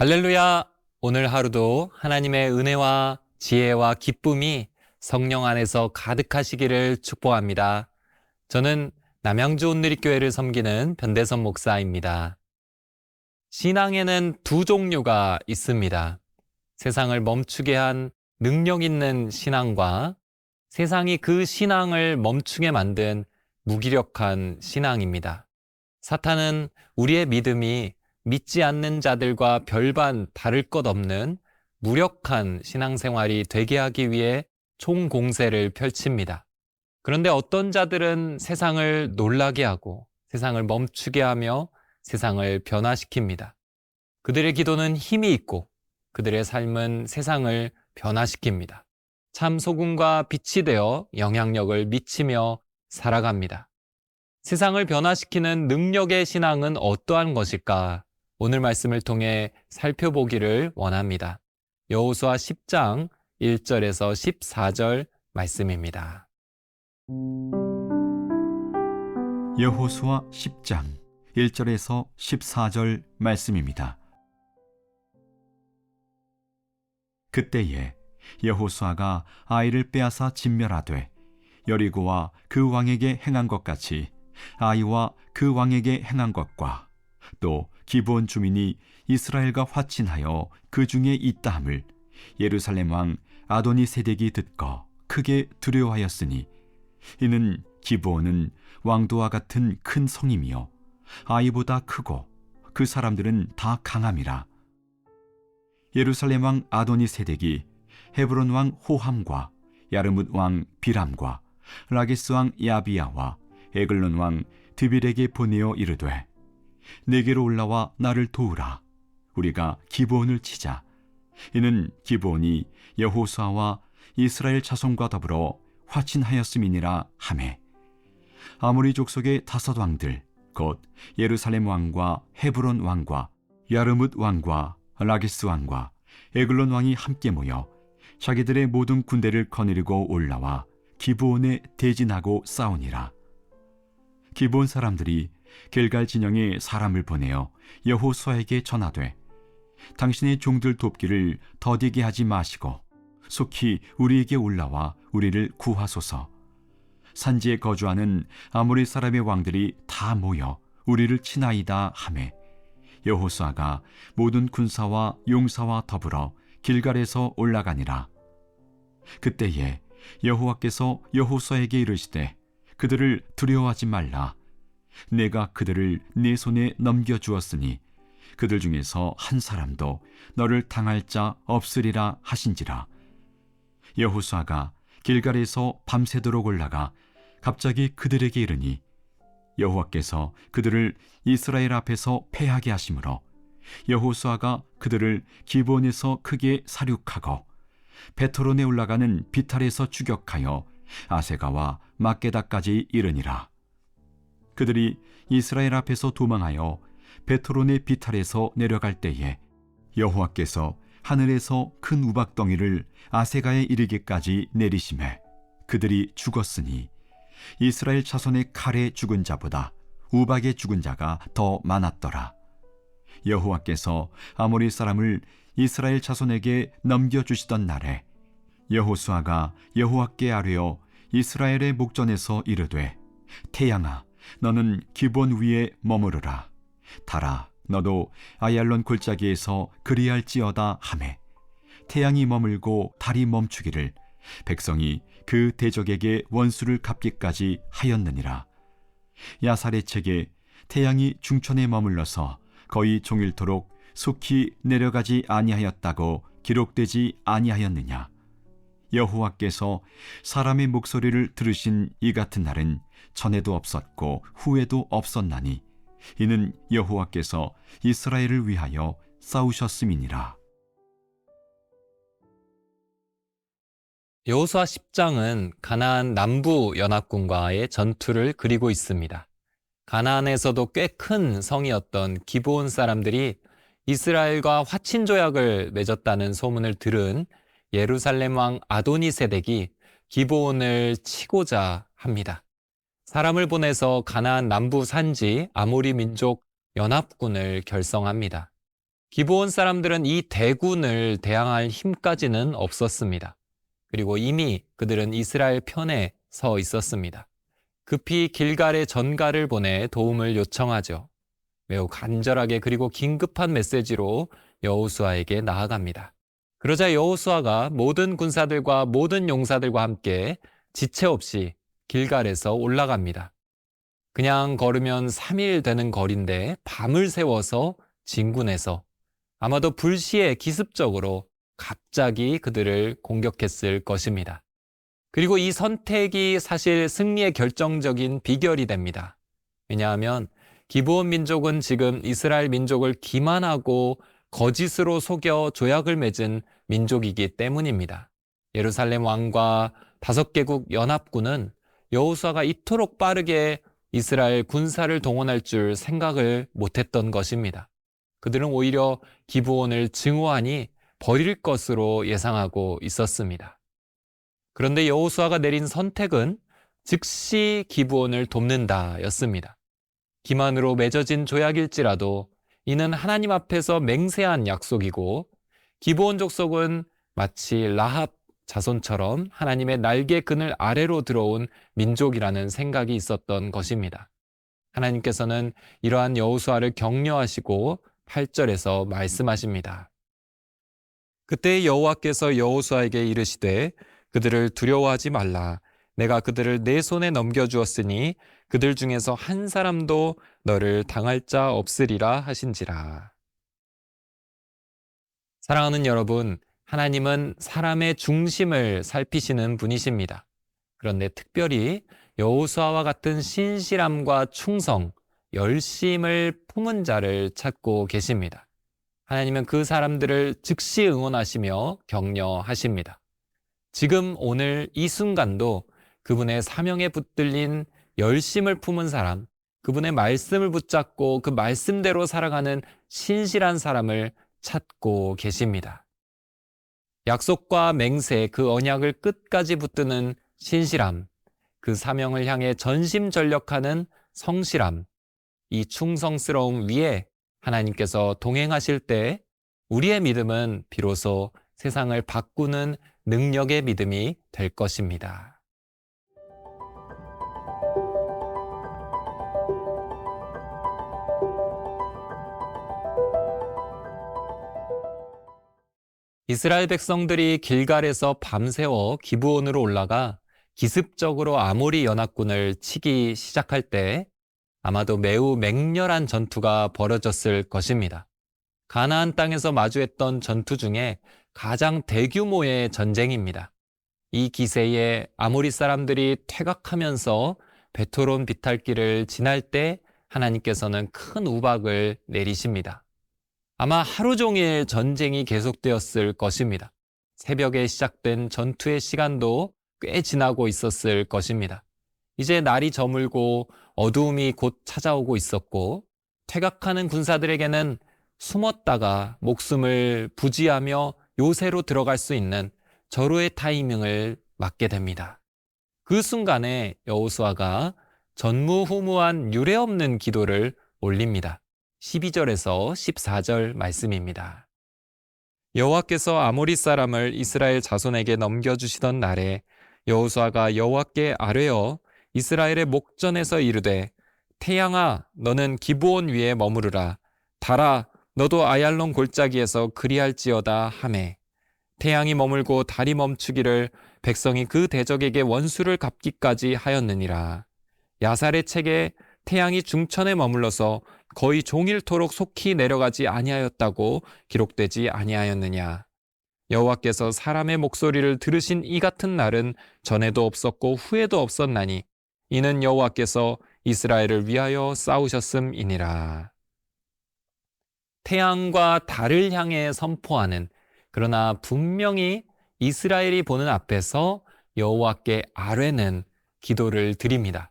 할렐루야! 오늘 하루도 하나님의 은혜와 지혜와 기쁨이 성령 안에서 가득하시기를 축복합니다. 저는 남양주 온누리교회를 섬기는 변대선 목사입니다. 신앙에는 두 종류가 있습니다. 세상을 멈추게 한 능력 있는 신앙과 세상이 그 신앙을 멈추게 만든 무기력한 신앙입니다. 사탄은 우리의 믿음이 믿지 않는 자들과 별반 다를 것 없는 무력한 신앙생활이 되게 하기 위해 총공세를 펼칩니다. 그런데 어떤 자들은 세상을 놀라게 하고 세상을 멈추게 하며 세상을 변화시킵니다. 그들의 기도는 힘이 있고 그들의 삶은 세상을 변화시킵니다. 참 소금과 빛이 되어 영향력을 미치며 살아갑니다. 세상을 변화시키는 능력의 신앙은 어떠한 것일까? 오늘 말씀을 통해 살펴보기를 원합니다. 여호수아 10장 1절에서 14절 말씀입니다. 여호수아 10장 1절에서 14절 말씀입니다. 그때에 여호수아가 아이를 빼앗아 진멸하되 여리고와 그 왕에게 행한 것 같이 아이와 그 왕에게 행한 것과 또 기본 주민이 이스라엘과 화친하여 그 중에 있다함을 예루살렘 왕 아도니 세덱이 듣고 크게 두려워하였으니 이는 기브온은 왕도와 같은 큰 성임이요 아이보다 크고 그 사람들은 다 강함이라. 예루살렘 왕 아도니 세덱이 헤브론 왕 호함과 야르뭇 왕 비람과 라게스 왕 야비야와 에글론 왕 드빌에게 보내어 이르되 내게로 올라와 나를 도우라. 우리가 기브온을 치자. 이는 기브온이 여호수아와 이스라엘 자손과 더불어 화친하였음이니라 하매 아모리 족속의 다섯 왕들 곧 예루살렘 왕과 헤브론 왕과 야르뭇 왕과 라기스 왕과 에글론 왕이 함께 모여 자기들의 모든 군대를 거느리고 올라와 기브온에 대진하고 싸우니라. 기브온 사람들이 길갈 진영에 사람을 보내어 여호수아에게 전하되 당신의 종들 돕기를 더디게 하지 마시고 속히 우리에게 올라와 우리를 구하소서. 산지에 거주하는 아모리 사람의 왕들이 다 모여 우리를 치나이다 하매 여호수아가 모든 군사와 용사와 더불어 길갈에서 올라가니라. 그때에 여호와께서 여호수아에게 이르시되 그들을 두려워하지 말라. 내가 그들을 네 손에 넘겨 주었으니 그들 중에서 한 사람도 너를 당할 자 없으리라 하신지라. 여호수아가 길갈에서 밤새도록 올라가 갑자기 그들에게 이르니 여호와께서 그들을 이스라엘 앞에서 패하게 하심으로 여호수아가 그들을 기본에서 크게 사륙하고 베토론에 올라가는 비탈에서 추격하여 아세가와 막게다까지 이르니라 그들이 이스라엘 앞에서 도망하여 베토론의 비탈에서 내려갈 때에 여호와께서 하늘에서 큰 우박덩이를 아세가에 이르기까지 내리심에 그들이 죽었으니 이스라엘 자손의 칼에 죽은 자보다 우박에 죽은 자가 더 많았더라. 여호와께서 아모리 사람을 이스라엘 자손에게 넘겨 주시던 날에 여호수아가 여호와께 아뢰어 이스라엘의 목전에서 이르되 태양아 너는 기본 위에 머무르라. 달아 너도 아얄론 골짜기에서 그리할지어다 하매 태양이 머물고 달이 멈추기를 백성이 그 대적에게 원수를 갚기까지 하였느니라. 야살의 책에 태양이 중천에 머물러서 거의 종일토록 속히 내려가지 아니하였다고 기록되지 아니하였느냐. 여호와께서 사람의 목소리를 들으신 이 같은 날은 전에도 없었고 후에도 없었나니 이는 여호와께서 이스라엘을 위하여 싸우셨음이니라. 여호수아 10장은 가나안 남부 연합군과의 전투를 그리고 있습니다. 가나안에서도 꽤 큰 성이었던 기브온 사람들이 이스라엘과 화친 조약을 맺었다는 소문을 들은 예루살렘 왕 아도니 세덱이 기브온을 치고자 합니다. 사람을 보내서 가나안 남부 산지 아모리 민족 연합군을 결성합니다. 기브온 사람들은 이 대군을 대항할 힘까지는 없었습니다. 그리고 이미 그들은 이스라엘 편에 서 있었습니다. 급히 길갈의 전가를 보내 도움을 요청하죠. 매우 간절하게 그리고 긴급한 메시지로 여호수아에게 나아갑니다. 그러자 여호수아가 모든 군사들과 모든 용사들과 함께 지체 없이 길갈에서 올라갑니다. 그냥 걸으면 3일 되는 거리인데 밤을 새워서 진군해서 아마도 불시에 기습적으로 갑자기 그들을 공격했을 것입니다. 그리고 이 선택이 사실 승리의 결정적인 비결이 됩니다. 왜냐하면 기브온 민족은 지금 이스라엘 민족을 기만하고 거짓으로 속여 조약을 맺은 민족이기 때문입니다. 예루살렘 왕과 다섯 개국 연합군은 여호수아가 이토록 빠르게 이스라엘 군사를 동원할 줄 생각을 못했던 것입니다. 그들은 오히려 기브온을 증오하니 버릴 것으로 예상하고 있었습니다. 그런데 여호수아가 내린 선택은 즉시 기브온을 돕는다였습니다. 기만으로 맺어진 조약일지라도 이는 하나님 앞에서 맹세한 약속이고 기브온 족속은 마치 라합 자손처럼 하나님의 날개 그늘 아래로 들어온 민족이라는 생각이 있었던 것입니다. 하나님께서는 이러한 여호수아를 격려하시고 8절에서 말씀하십니다. 그때 여호와께서 여호수아에게 이르시되 그들을 두려워하지 말라 내가 그들을 내 손에 넘겨 주었으니 그들 중에서 한 사람도 너를 당할 자 없으리라 하신지라. 사랑하는 여러분, 하나님은 사람의 중심을 살피시는 분이십니다. 그런데 특별히 여호수아와 같은 신실함과 충성, 열심을 품은 자를 찾고 계십니다. 하나님은 그 사람들을 즉시 응원하시며 격려하십니다. 지금 오늘 이 순간도 그분의 사명에 붙들린 열심을 품은 사람, 그분의 말씀을 붙잡고 그 말씀대로 살아가는 신실한 사람을 찾고 계십니다. 약속과 맹세, 그 언약을 끝까지 붙드는 신실함, 그 사명을 향해 전심전력하는 성실함, 이 충성스러움 위에 하나님께서 동행하실 때 우리의 믿음은 비로소 세상을 바꾸는 능력의 믿음이 될 것입니다. 이스라엘 백성들이 길갈에서 밤새워 기브온으로 올라가 기습적으로 아모리 연합군을 치기 시작할 때 아마도 매우 맹렬한 전투가 벌어졌을 것입니다. 가나안 땅에서 마주했던 전투 중에 가장 대규모의 전쟁입니다. 이 기세에 아모리 사람들이 퇴각하면서 베토론 비탈길을 지날 때 하나님께서는 큰 우박을 내리십니다. 아마 하루 종일 전쟁이 계속되었을 것입니다. 새벽에 시작된 전투의 시간도 꽤 지나고 있었을 것입니다. 이제 날이 저물고 어두움이 곧 찾아오고 있었고 퇴각하는 군사들에게는 숨었다가 목숨을 부지하며 요새로 들어갈 수 있는 절호의 타이밍을 맞게 됩니다. 그 순간에 여호수아가 전무후무한 유례없는 기도를 올립니다. 12절에서 14절 말씀입니다. 여호와께서 아모리 사람을 이스라엘 자손에게 넘겨주시던 날에 여호수아가 여호와께 아뢰어 이스라엘의 목전에서 이르되 태양아 너는 기브온 위에 머무르라. 달아 너도 아얄론 골짜기에서 그리할지어다 하매. 태양이 머물고 달이 멈추기를 백성이 그 대적에게 원수를 갚기까지 하였느니라. 야살의 책에 태양이 중천에 머물러서 거의 종일토록 속히 내려가지 아니하였다고 기록되지 아니하였느냐 여호와께서 사람의 목소리를 들으신 이 같은 날은 전에도 없었고 후에도 없었나니 이는 여호와께서 이스라엘을 위하여 싸우셨음이니라. 태양과 달을 향해 선포하는 그러나 분명히 이스라엘이 보는 앞에서 여호와께 아뢰는 기도를 드립니다.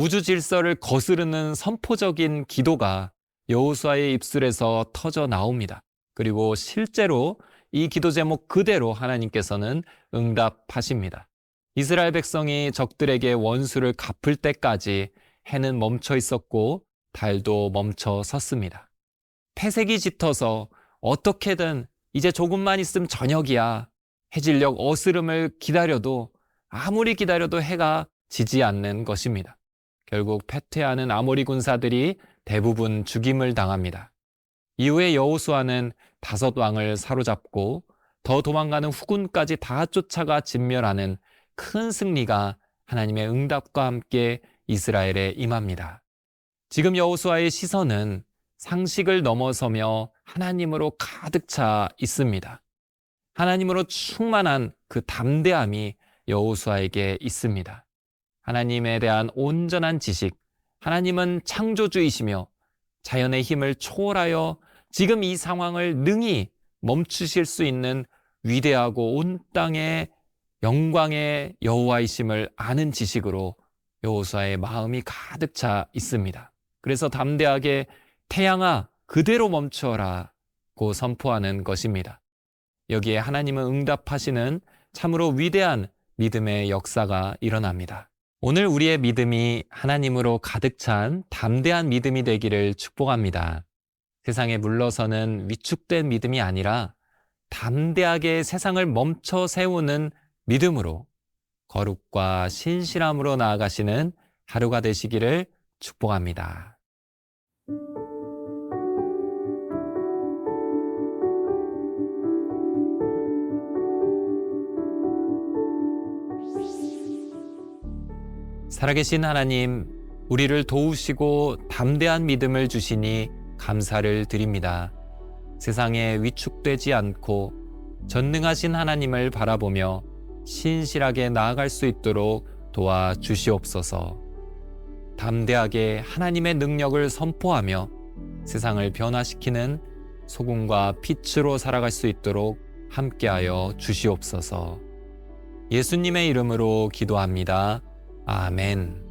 우주 질서를 거스르는 선포적인 기도가 여호수아의 입술에서 터져 나옵니다. 그리고 실제로 이 기도 제목 그대로 하나님께서는 응답하십니다. 이스라엘 백성이 적들에게 원수를 갚을 때까지 해는 멈춰 있었고 달도 멈춰 섰습니다. 패색이 짙어서 어떻게든 이제 조금만 있으면 저녁이야. 해질녘 어스름을 기다려도 아무리 기다려도 해가 지지 않는 것입니다. 결국 패퇴하는 아모리 군사들이 대부분 죽임을 당합니다. 이후에 여호수아는 다섯 왕을 사로잡고 더 도망가는 후군까지 다 쫓아가 진멸하는 큰 승리가 하나님의 응답과 함께 이스라엘에 임합니다. 지금 여호수아의 시선은 상식을 넘어서며 하나님으로 가득 차 있습니다. 하나님으로 충만한 그 담대함이 여호수아에게 있습니다. 하나님에 대한 온전한 지식, 하나님은 창조주이시며 자연의 힘을 초월하여 지금 이 상황을 능히 멈추실 수 있는 위대하고 온 땅의 영광의 여호와이심을 아는 지식으로 여호수아의 마음이 가득 차 있습니다. 그래서 담대하게 태양아 그대로 멈추어라고 선포하는 것입니다. 여기에 하나님은 응답하시는 참으로 위대한 믿음의 역사가 일어납니다. 오늘 우리의 믿음이 하나님으로 가득 찬 담대한 믿음이 되기를 축복합니다. 세상에 물러서는 위축된 믿음이 아니라 담대하게 세상을 멈춰 세우는 믿음으로 거룩과 신실함으로 나아가시는 하루가 되시기를 축복합니다. 살아계신 하나님, 우리를 도우시고 담대한 믿음을 주시니 감사를 드립니다. 세상에 위축되지 않고 전능하신 하나님을 바라보며 신실하게 나아갈 수 있도록 도와 주시옵소서. 담대하게 하나님의 능력을 선포하며 세상을 변화시키는 소금과 빛으로 살아갈 수 있도록 함께하여 주시옵소서. 예수님의 이름으로 기도합니다. 아멘.